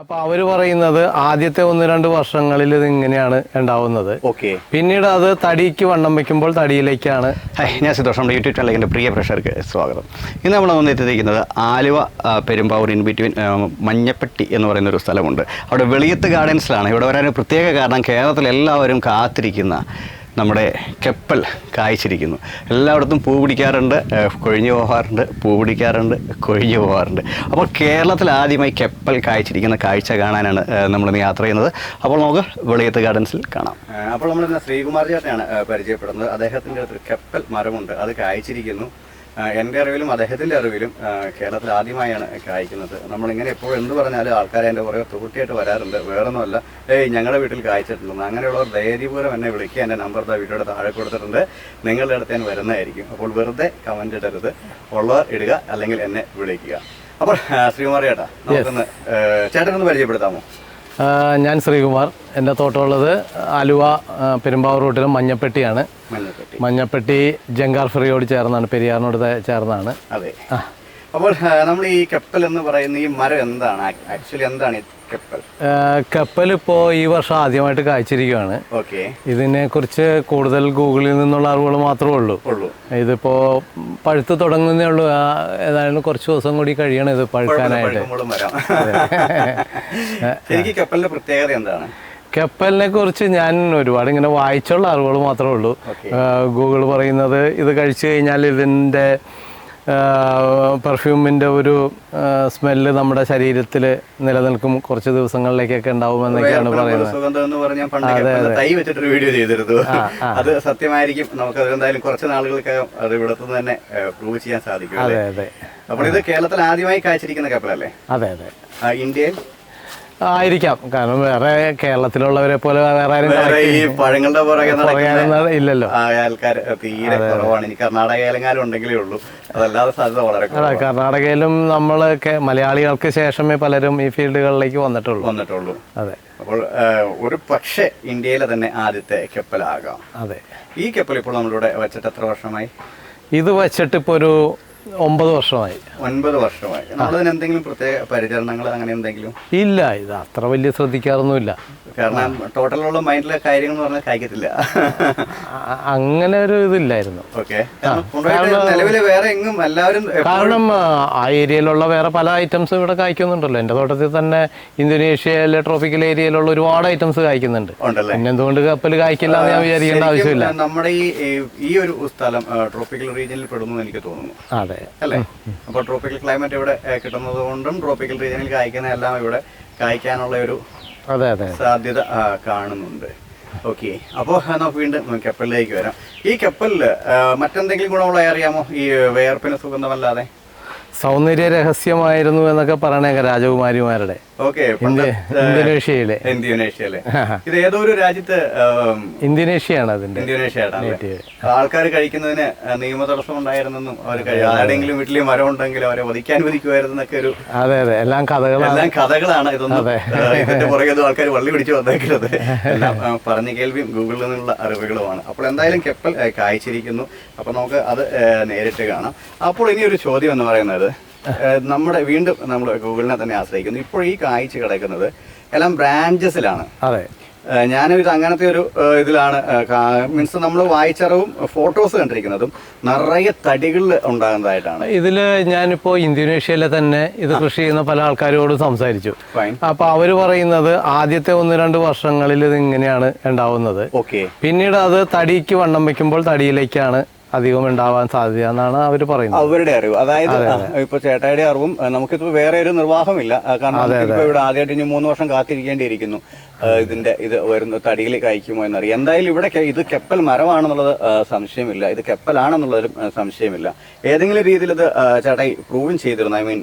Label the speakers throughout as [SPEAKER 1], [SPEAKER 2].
[SPEAKER 1] അപ്പൊ അവർ പറയുന്നത് ആദ്യത്തെ ഒന്ന് രണ്ട് വർഷങ്ങളിൽ ഇത് ഇങ്ങനെയാണ് ഉണ്ടാവുന്നത്.
[SPEAKER 2] ഓക്കെ.
[SPEAKER 1] പിന്നീട് അത് തടിക്ക് വണ്ണം വെക്കുമ്പോൾ തടിയിലേക്കാണ്.
[SPEAKER 2] ഹായ് ഞാൻ സന്തോഷം. നമ്മുടെ യൂട്യൂബ് ചാനലിൽ എന്റെ പ്രിയ പ്രഷർക്ക് സ്വാഗതം. ഇന്ന് നമ്മൾ വന്ന് എത്തിയിരിക്കുന്നത് ആലുവ പെരുമ്പാവൂർ ഇൻ ബിറ്റ്വീൻ മഞ്ഞപ്പെട്ടി എന്ന് പറയുന്ന ഒരു സ്ഥലമുണ്ട്. അവിടെ വെളിയത്ത് ഗാർഡൻസിലാണ് ഇവിടെ വരാൻ പ്രത്യേക കാരണം കേരളത്തിൽ എല്ലാവരും കാത്തിരിക്കുന്ന നമ്മുടെ കെപ്പൽ കായ്ച്ചിരിക്കുന്നു. എല്ലായിടത്തും പൂ പിടിക്കാറുണ്ട് കൊഴിഞ്ഞു പോകാറുണ്ട് പൂ പിടിക്കാറുണ്ട് കൊഴിഞ്ഞു പോകാറുണ്ട്. അപ്പോൾ കേരളത്തിൽ ആദ്യമായി കെപ്പൽ കായ്ച്ചിരിക്കുന്ന കാഴ്ച കാണാനാണ് നമ്മളിന്ന് യാത്ര ചെയ്യുന്നത്. അപ്പോൾ നമുക്ക് വെളിയത്ത് ഗാർഡൻസിൽ കാണാം. അപ്പോൾ നമ്മൾ ശ്രീകുമാർ ചേട്ടനാണ് പരിചയപ്പെടുന്നത്. അദ്ദേഹത്തിന്റെ അടുത്ത് കെപ്പൽ മരമുണ്ട് അത് കായ്ച്ചിരിക്കുന്നു. എന്റെ അറിവിലും അദ്ദേഹത്തിന്റെ അറിവിലും കേരളത്തിൽ ആദ്യമായാണ് കായ്ക്കുന്നത് നമ്മളിങ്ങനെ എപ്പോഴും എന്ത് പറഞ്ഞാലും ആൾക്കാരെ എന്റെ കുറേ തൊട്ടിയായിട്ട് വരാറുണ്ട്. വേറൊന്നുമല്ല. ഏയ് ഞങ്ങളുടെ വീട്ടിൽ കായ്ച്ചിട്ടുണ്ടെന്ന് അങ്ങനെയുള്ളവർ ധൈര്യപൂർവം എന്നെ വിളിക്കുക. എന്റെ നമ്പർ ദാ വീഡിയോയുടെ താഴെ കൊടുത്തിട്ടുണ്ട്. നിങ്ങളുടെ അടുത്ത് ഞാൻ വരുന്നതായിരിക്കും. അപ്പോൾ വെറുതെ കമന്റ് ഇടരുത്. ഉള്ളവർ ഇടുക അല്ലെങ്കിൽ എന്നെ വിളിക്കുക. അപ്പോൾ ശ്രീകുമാർ ചേട്ടാ നമുക്കൊന്ന് ചേട്ടനൊന്ന് പരിചയപ്പെടുത്താമോ?
[SPEAKER 1] ഞാൻ ശ്രീകുമാർ. എന്റെ തോട്ടമുള്ളത് അലുവ പെരുമ്പാവൂർ റൂട്ടിലും മഞ്ഞപ്പെട്ടിയാണ്.
[SPEAKER 2] മഞ്ഞപ്പെട്ടി.
[SPEAKER 1] ജങ്കാർ ഫ്രീയോട് ചേർന്നാണ് പെരിയാറിനോട് ചേർന്നാണ്.
[SPEAKER 2] അതെ. അപ്പോൾ നമ്മൾ ഈ കപ്പൽ എന്ന് പറയുന്ന ഈ മരം എന്താണ്? ആക്ച്വലി എന്താണ് കപ്പൽ.
[SPEAKER 1] ഇപ്പോ ഇപ്പോൾ ഈ വർഷം ആദ്യമായിട്ട് കായ്ച്ചിരിക്കുകയാണ്
[SPEAKER 2] ഇതിനെ
[SPEAKER 1] കുറിച്ച് കൂടുതൽ ഗൂഗിളിൽ നിന്നുള്ള അറിവുകൾ മാത്രമേ ഉള്ളൂ. ഇതിപ്പോ പഴുത്ത് തുടങ്ങുന്നേ ഉള്ളൂ. ഏതായാലും കുറച്ച് ദിവസം കൂടി കഴിയണം ഇത് പഴുക്കാനായിട്ട്.
[SPEAKER 2] കപ്പലിന്റെ പ്രത്യേകത എന്താണ്?
[SPEAKER 1] കപ്പലിനെ കുറിച്ച് ഞാൻ ഒരുപാട് ഇങ്ങനെ വായിച്ചുള്ള അറിവുകൾ മാത്രമേ ഉള്ളൂ. ഗൂഗിൾ പറയുന്നത് ഇത് കഴിച്ചു കഴിഞ്ഞാൽ ഇതിന്റെ പെർഫ്യൂമിന്റെ ഒരു സ്മെല്ല് നമ്മുടെ ശരീരത്തിൽ നിലനിൽക്കും കുറച്ച് ദിവസങ്ങളിലേക്കൊക്കെ ഉണ്ടാവുമെന്നൊക്കെയാണ് പറയുന്നത്.
[SPEAKER 2] പണ്ട് കപ്പലിന്റെ തൈ വെച്ചിട്ടൊരു വീഡിയോ ചെയ്തിരുന്നു. അത് സത്യമായിരിക്കും. നമുക്ക് അത് എന്തായാലും കുറച്ച് നാളുകൾക്കകം അത് തന്നെ പ്രൂവ് ചെയ്യാൻ സാധിക്കും
[SPEAKER 1] അതെ അതെ.
[SPEAKER 2] അപ്പോൾ ഇത് കേരളത്തിൽ ആദ്യമായി കാഴ്ചിരിക്കുന്ന കപ്പലല്ലേ?
[SPEAKER 1] അതെ അതെ.
[SPEAKER 2] ഇന്ത്യയിൽ
[SPEAKER 1] ആയിരിക്കാം. കാരണം വേറെ കേരളത്തിലുള്ളവരെ പോലെ വേറെ
[SPEAKER 2] ഈ പഴങ്ങളുടെ പുറകെ
[SPEAKER 1] ഇല്ലല്ലോ.
[SPEAKER 2] ആൾക്കാർ തീരെ കുറവാണ്. ഇനി കർണാടക ഏലങ്ങാനും ഉണ്ടെങ്കിലേ ഉള്ളൂ. അതല്ലാതെ സാധ്യത വളരെ
[SPEAKER 1] കർണാടകയിലും നമ്മളൊക്കെ മലയാളികൾക്ക് ശേഷമേ പലരും ഈ ഫീൽഡുകളിലേക്ക് വന്നിട്ടുള്ളൂ.
[SPEAKER 2] വന്നിട്ടുള്ളൂ.
[SPEAKER 1] അതെ.
[SPEAKER 2] അപ്പോൾ ഒരു പക്ഷേ ഇന്ത്യയിലെ തന്നെ ആദ്യത്തെ കപ്പലാകാം.
[SPEAKER 1] അതെ.
[SPEAKER 2] ഈ കപ്പൽ ഇപ്പോൾ നമ്മളിവിടെ വെച്ചിട്ട് എത്ര വർഷമായി?
[SPEAKER 1] ഇത് വെച്ചിട്ട് ഇപ്പോൾ ഒരു ഒമ്പത് വർഷമായി.
[SPEAKER 2] ഒൻപത് വർഷമായി. നമ്മളതിന് എന്തെങ്കിലും പ്രത്യേക പരിചരണങ്ങൾ അങ്ങനെ എന്തെങ്കിലും?
[SPEAKER 1] ഇല്ല ഇത് അത്ര വലിയ ശ്രദ്ധിക്കാറൊന്നുമില്ല.
[SPEAKER 2] കാരണം ടോട്ടലുള്ള മൈൻഡിലെ കാര്യങ്ങൾ എന്ന് പറഞ്ഞാൽ കഴിക്കത്തില്ല
[SPEAKER 1] അങ്ങനെ ഒരു ഇതില്ലായിരുന്നു.
[SPEAKER 2] നിലവിലെ നിലവിൽ വേറെ എങ്ങും എല്ലാവരും
[SPEAKER 1] കാരണം ആ, ഏരിയയിലുള്ള വേറെ പല ഐറ്റംസ് ഇവിടെ കായ്ക്കുന്നുണ്ടല്ലോ. എന്റെ തോട്ടത്തിൽ തന്നെ ഇന്തോനേഷ്യയിലെ ട്രോപ്പിക്കൽ ഏരിയയിലുള്ള ഒരുപാട് ഐറ്റംസ് കായ്ക്കുന്നുണ്ട്. പിന്നെ എന്തുകൊണ്ട് കപ്പൽ കായ്ക്കില്ല എന്ന് ഞാൻ വിചാരിക്കേണ്ട ആവശ്യമില്ല.
[SPEAKER 2] നമ്മുടെ ഈ ഈ- ഒരു സ്ഥലം ട്രോപ്പിക്കൽ റീജിയനിൽ പെടുന്നു എനിക്ക് തോന്നുന്നു.
[SPEAKER 1] അതെ.
[SPEAKER 2] അല്ലേ? അപ്പോൾ ട്രോപ്പിക്കൽ ക്ലൈമറ്റ് ഇവിടെ കിട്ടുന്നത് കൊണ്ടും ട്രോപ്പിക്കൽ റീജിയനിൽ കായ്ക്കുന്ന എല്ലാം ഇവിടെ കായ്ക്കാനുള്ള ഒരു
[SPEAKER 1] അതെ അതെ.
[SPEAKER 2] സാധ്യത കാണുന്നുണ്ട്. ഓക്കെ. അപ്പോൾ നമുക്ക് വീണ്ടും കപ്പലിലേക്ക് വരാം. ഈ കപ്പലിൽ മറ്റെന്തെങ്കിലും ഗുണമുള്ള അറിയാമോ? ഈ വേർപ്പിന് സുഗന്ധമല്ലാതെ?
[SPEAKER 1] സൗന്ദര്യ രഹസ്യമായിരുന്നു എന്നൊക്കെ പറയണേക്ക രാജകുമാരിമാരുടെ. ഇന്തോനേഷ്യയിലെ.
[SPEAKER 2] ഇന്തോനേഷ്യയിലെ. ഇത് ഏതോ ഒരു രാജ്യത്ത്
[SPEAKER 1] ഇന്തോനേഷ്യയാണ് അതിന്റെ
[SPEAKER 2] ഇന്തോനേഷ്യ ആൾക്കാർ കഴിക്കുന്നതിന് നിയമ തടസ്സം ഉണ്ടായിരുന്നെന്നും അവർ ആരെങ്കിലും വീട്ടിൽ മരം ഉണ്ടെങ്കിൽ അവരെ വധിക്കാൻ വധിക്കുമായിരുന്നൊക്കെ ഒരു
[SPEAKER 1] അതെ അതെ. എല്ലാം കഥകളാണ്.
[SPEAKER 2] എല്ലാം കഥകളാണ് ഇതൊന്നും ഇതിന്റെ പുറകെ ആൾക്കാർ വള്ളി പിടിച്ച് വന്നേക്കുന്നത്. എല്ലാം പറഞ്ഞ കേൾവിയും ഗൂഗിളിൽ നിന്നുള്ള അറിവുകളുമാണ്. അപ്പോൾ എന്തായാലും കെപ്പൽ കായ്ച്ചിരിക്കുന്നു അപ്പോൾ നമുക്ക് അത് നേരിട്ട് കാണാം. അപ്പോൾ ഇനി ഒരു ചോദ്യം എന്ന് പറയുന്നത് നമ്മുടെ വീണ്ടും നമ്മൾ ഗൂഗിളിനെ തന്നെ ആശ്രയിക്കുന്നു. ഇപ്പോൾ ഈ കാഴ്ച കിടക്കുന്നത് എല്ലാം ബ്രാഞ്ചസിലാണ്
[SPEAKER 1] അതെ.
[SPEAKER 2] ഞാനൊരു ഞാനും ഇത് അങ്ങനത്തെ ഒരു ഇതിലാണ് മീൻസ് നമ്മൾ വായിച്ചറിവും ഫോട്ടോസ് കണ്ടിരിക്കുന്നതും നിറയെ തടികളിൽ ഉണ്ടാകുന്നതായിട്ടാണ്.
[SPEAKER 1] ഇതിൽ ഞാനിപ്പോ ഇന്തോനേഷ്യയിലെ തന്നെ ഇത് കൃഷി ചെയ്യുന്ന പല ആൾക്കാരോടും സംസാരിച്ചു. അപ്പൊ അവർ പറയുന്നത് ആദ്യത്തെ ഒന്ന് രണ്ട് വർഷങ്ങളിൽ ഇത് ഇങ്ങനെയാണ് ഉണ്ടാവുന്നത്.
[SPEAKER 2] ഓക്കെ
[SPEAKER 1] പിന്നീട് അത് തടിക്ക് വണ്ണം വെക്കുമ്പോൾ തടിയിലേക്കാണ് അധികം ഉണ്ടാവാൻ സാധ്യത എന്നാണ് അവർ പറയുന്നത്.
[SPEAKER 2] അവരുടെ അറിവ്. അതായത് ഇപ്പൊ ചേട്ടായുടെ അറിവും നമുക്കിപ്പോ വേറെ ഒരു നിർവാഹമില്ല. കാരണം ഇവിടെ ആദ്യമായിട്ട് ഇനി മൂന്ന് വർഷം കാത്തിരിക്കേണ്ടിയിരിക്കുന്നു. ഇതിന്റെ ഇത് വരുന്ന തടിയിൽ കഴിക്കുമോ എന്നറിയാം. എന്തായാലും ഇവിടെ ഇത് കെപ്പൽ മരമാണെന്നുള്ളത് സംശയമില്ല. ഇത് കെപ്പലാണെന്നുള്ളതിലും ആ, സംശയമില്ല. ഏതെങ്കിലും രീതിയിൽ ഇത് ചേട്ടായി പ്രൂവും ചെയ്തിരുന്നു? ഐ മീൻ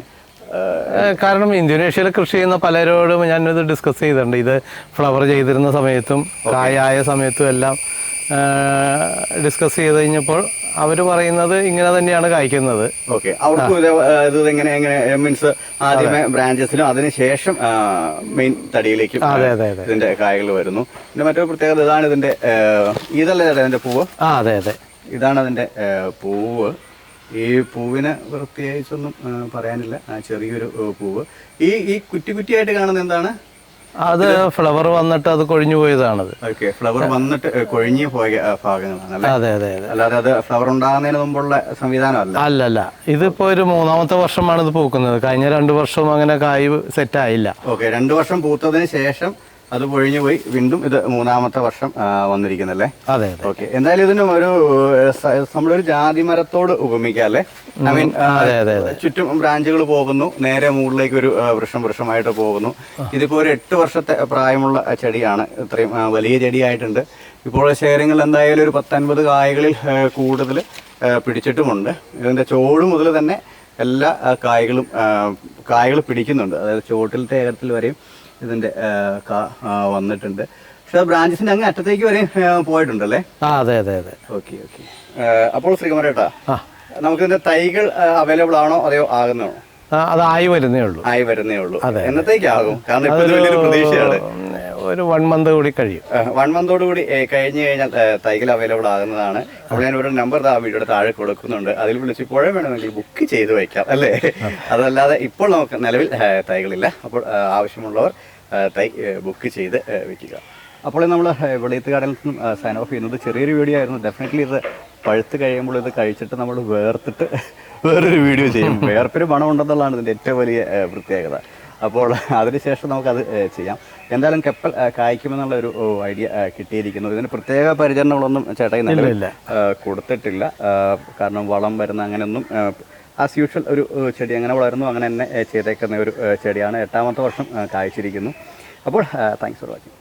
[SPEAKER 1] കാരണം ഇന്തോനേഷ്യയിൽ കൃഷി ചെയ്യുന്ന പലരോടും ഞാനിത് ഡിസ്കസ് ചെയ്തിട്ടുണ്ട്. ഇത് ഫ്ലവർ ചെയ്തിരുന്ന സമയത്തും കായായ സമയത്തും എല്ലാം ഡിസ്കസ് ചെയ്ത് കഴിഞ്ഞപ്പോൾ അവർ പറയുന്നത് ഇങ്ങനെ തന്നെയാണ് കായ്ക്കുന്നത്.
[SPEAKER 2] ഓക്കെ. അവർക്കും ഇത് എങ്ങനെ എങ്ങനെ മീൻസ് ആദ്യമേ ബ്രാഞ്ചസിലും അതിനുശേഷം മെയിൻ തടിയിലേക്കും ഇതിന്റെ കായകൾ വരുന്നു. പിന്നെ മറ്റൊരു പ്രത്യേകത ഇതാണ് ഇതിന്റെ ഇതല്ലേ അതിന്റെ ഇതിന്റെ പൂവ്?
[SPEAKER 1] ആ അതെ അതെ.
[SPEAKER 2] ഇതാണ് അതിന്റെ പൂവ്. ഈ പൂവിന് പ്രത്യേകിച്ചൊന്നും പറയാനില്ല. ചെറിയൊരു പൂവ്. ഈ ഈ കുറ്റി കുറ്റിയായിട്ട് കാണുന്നത് എന്താണ്?
[SPEAKER 1] അത് ഫ്ലവർ വന്നിട്ട് അത് കൊഴിഞ്ഞു പോയതാണത്.
[SPEAKER 2] ഫ്ലവർ വന്നിട്ട് കൊഴിഞ്ഞു പോയ ഭാഗങ്ങളാണ് അല്ലേ?
[SPEAKER 1] അതെ അതെ
[SPEAKER 2] അല്ലാതെ അത് ഫ്ലവർ ഉണ്ടാകുന്നതിന് മുമ്പുള്ള സംവിധാനമല്ല?
[SPEAKER 1] അല്ലല്ല ഇതിപ്പോ ഒരു മൂന്നാമത്തെ വർഷമാണ് ഇത് പൂക്കുന്നത്. കഴിഞ്ഞ രണ്ടു വർഷവും അങ്ങനെ കായ് സെറ്റ് ആയില്ല
[SPEAKER 2] ഓക്കെ രണ്ടു വർഷം പൂത്തതിന് ശേഷം അത് പൊഴിഞ്ഞു പോയി. വീണ്ടും ഇത് മൂന്നാമത്തെ വർഷം വന്നിരിക്കുന്നല്ലേ?
[SPEAKER 1] അതെ
[SPEAKER 2] ഓക്കെ. എന്തായാലും ഇതിനും ഒരു നമ്മളൊരു ജാതി മരത്തോട് ഉപമിക്കാല്ലേ ഐ മീൻ ചുറ്റും ബ്രാഞ്ചുകൾ പോകുന്നു. നേരെ മുകളിലേക്ക് ഒരു വൃക്ഷം വൃക്ഷമായിട്ട് പോകുന്നു. ഇതിപ്പോ ഒരു എട്ട് വർഷത്തെ പ്രായമുള്ള ചെടിയാണ്. ഇത്രയും വലിയ ചെടിയായിട്ടുണ്ട്. ഇപ്പോൾ ശേഖരങ്ങൾ എന്തായാലും ഒരു പത്തൊൻപത് കായകളിൽ കൂടുതൽ പിടിച്ചിട്ടുമുണ്ട്. ഇതിന്റെ ചോട് മുതൽ തന്നെ എല്ലാ കായ്കളും കായകൾ പിടിക്കുന്നുണ്ട്. അതായത് ചോട്ടിലത്തെ ഏകത്തിൽ വരെയും ഇതിന്റെ വന്നിട്ടുണ്ട്. പക്ഷെ ബ്രാഞ്ചസിന്റെ അങ്ങ് അറ്റത്തേക്ക് വരെ പോയിട്ടുണ്ടല്ലേ?
[SPEAKER 1] അതെ അതെ അതെ.
[SPEAKER 2] Okay okay. അപ്പോൾ ശ്രീകുമാരേട്ടാ നമുക്ക് ഇതിന്റെ തൈകൾ അവൈലബിൾ ആണോ അതെയോ ആകുന്നതാണോ?
[SPEAKER 1] അതായി അത് ആയി വരുന്നേ ഉള്ളൂ.
[SPEAKER 2] ആയി വരുന്നേ ഉള്ളൂ. എന്നത്തേക്കാകും? കാരണം ഇപ്പൊ വലിയൊരു പ്രതീക്ഷയാണ്.
[SPEAKER 1] ഒരു വൺ മന്ത് കൂടി കഴിയും.
[SPEAKER 2] വൺ മന്തോട് കൂടി കഴിഞ്ഞു കഴിഞ്ഞ് കഴിഞ്ഞാൽ തൈകൾ അവൈലബിൾ ആകുന്നതാണ്. അപ്പോൾ ഞാൻ ഒരു നമ്പർ ആ വീഡിയോയുടെ താഴെ കൊടുക്കുന്നുണ്ട്. അതിൽ വിളിച്ച് ഇപ്പോഴേ വേണമെങ്കിൽ ബുക്ക് ചെയ്ത് വയ്ക്കാം അല്ലേ? അതല്ലാതെ ഇപ്പോൾ നമുക്ക് നിലവിൽ തൈകളില്ല. അപ്പോൾ ആവശ്യമുള്ളവർ തൈ ബുക്ക് ചെയ്ത് വയ്ക്കുക. അപ്പോൾ നമ്മൾ വെളിയത്ത് ഗാർഡനിൽ നിന്നും സൈൻ ഓഫ് ചെയ്യുന്നത് ചെറിയൊരു വീഡിയോ ആയിരുന്നു. ഡെഫിനറ്റ്ലി ഇത് പഴുത്ത് കഴിയുമ്പോൾ ഇത് കഴിച്ചിട്ട് നമ്മൾ വേർത്തിട്ട് വേറൊരു വീഡിയോ ചെയ്യും. വേർപ്പിന് പണം ഉണ്ടെന്നുള്ളതാണ് ഇതിന്റെ ഏറ്റവും വലിയ പ്രത്യേകത. അപ്പോൾ അതിനുശേഷം നമുക്കത് ചെയ്യാം. എന്തായാലും കപ്പൽ കായ്ക്കുമെന്നുള്ള ഒരു ഐഡിയ കിട്ടിയിരിക്കുന്നു. ഇതിന് പ്രത്യേക പരിചരണങ്ങളൊന്നും ചേട്ടായി നിലവില്ല കൊടുത്തിട്ടില്ല. കാരണം വളം വരുന്ന അങ്ങനെയൊന്നും ആസ് യൂഷ്വൽ ഒരു ചെടി അങ്ങനെ വളരുന്നു. അങ്ങനെ തന്നെ ചെയ്തേക്കുന്ന ഒരു ചെടിയാണ്. എട്ടാമത്തെ വർഷം കായ്ച്ചിരിക്കുന്നു. അപ്പോൾ താങ്ക്സ് ഫോർ വാച്ചിങ്